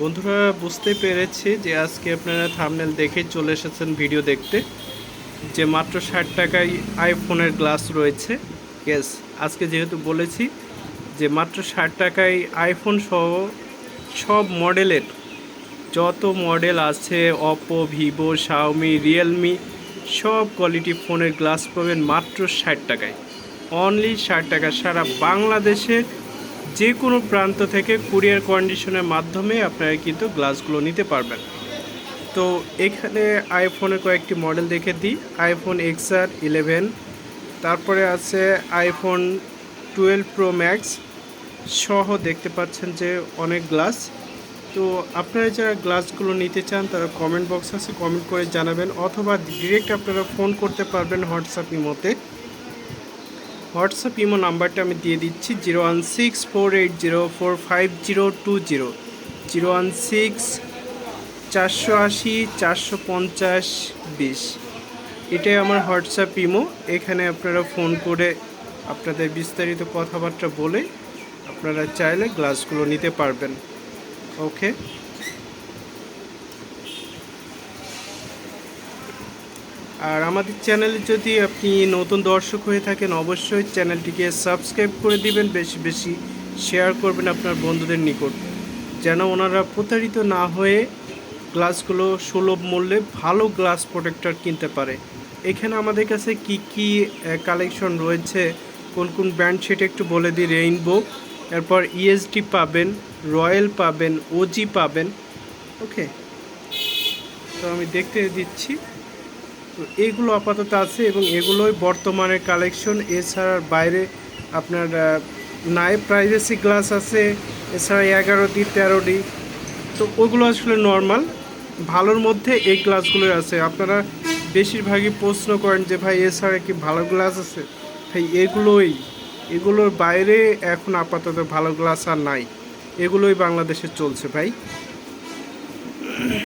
বন্ধুরা, বুঝতে পেরেছি যে আজকে আপনারা থামনেল দেখে চলে এসেছেন ভিডিও দেখতে, যে মাত্র ষাট টাকায় আইফোনের গ্লাস রয়েছে। ইয়েস আজকে যেহেতু বলেছি যে মাত্র ষাট টাকায় আইফোন সহ সব মডেলের যত মডেল আছে অপো ভিভো শাওমি রিয়েলমি সব কোয়ালিটি ফোনের গ্লাস পাবেন মাত্র ষাট টাকায়। অনলি ষাট টাকা সারা বাংলাদেশে যে কোনো প্রান্ত থেকে কুরিয়ার কন্ডিশনের মাধ্যমে আপনারা কিন্তু গ্লাসগুলো নিতে পারবেন। তো এখানে আইফোনের কয়েকটি মডেল দেখে দিই। আইফোন এক্সআর ইলেভেন তারপরে আছে আইফোন টুয়েলভ প্রো ম্যাক্স সহ দেখতে পাচ্ছেন যে অনেক গ্লাস তো আপনারা যারা গ্লাসগুলো নিতে চান, তারা কমেন্ট বক্স আছে কমেন্ট করে জানাবেন, অথবা ডিরেক্ট আপনারা ফোন করতে পারবেন হোয়াটসঅ্যাপ ইমোতে হোয়াটসঅ্যাপ ইমো নাম্বারটা আমি দিয়ে দিচ্ছি, zero one six four eight zero four five zero two zero. Zero one six চারশো আশি, চারশো পঞ্চাশ, বিশ। এটাই আমার হোয়াটসঅ্যাপ ইমো। এখানে আপনারা ফোন করে আপনাদের বিস্তারিত কথাবার্তা বলে আপনারা চাইলে গ্লাসগুলো নিতে পারবেন। ওকে? আর আমাদের চ্যানেলে যদি আপনি নতুন দর্শক হয়ে থাকেন, অবশ্যই চ্যানেলটিকে সাবস্ক্রাইব করে দিবেন, বেশি বেশি শেয়ার করবেন আপনার বন্ধুদের নিকট, যেন ওনারা প্রতারিত না হয়ে গ্লাসগুলো সুলভ মূল্যে ভালো গ্লাস প্রোটেক্টর কিনতে পারে। এখানে আমাদের কাছে কি কি কালেকশন রয়েছে, কোন কোন ব্র্যান্ড সেটা একটু বলে দিই রেইনবো এরপর ইএসডি পাবেন রয়্যাল পাবেন ওজি পাবেন ওকে তো আমি দেখতে দিচ্ছি। তো এগুলো আপাতত আছে এবং এগুলোই বর্তমানে কালেকশন এছাড়া বাইরে আপনার নাই প্রাইভেসি গ্লাস আছে, এছাড়া এগারো ডি, তেরো ডি। তো ওগুলো আসলে নর্মাল ভালোর মধ্যে এই গ্লাসগুলো আছে। আপনারা বেশিরভাগই প্রশ্ন করেন যে, ভাই, এছাড়া কি ভালো গ্লাস আছে? ভাই, এগুলোই। এগুলোর বাইরে এখন আপাতত ভালো গ্লাস আর নাই। এগুলোই বাংলাদেশে চলছে, ভাই।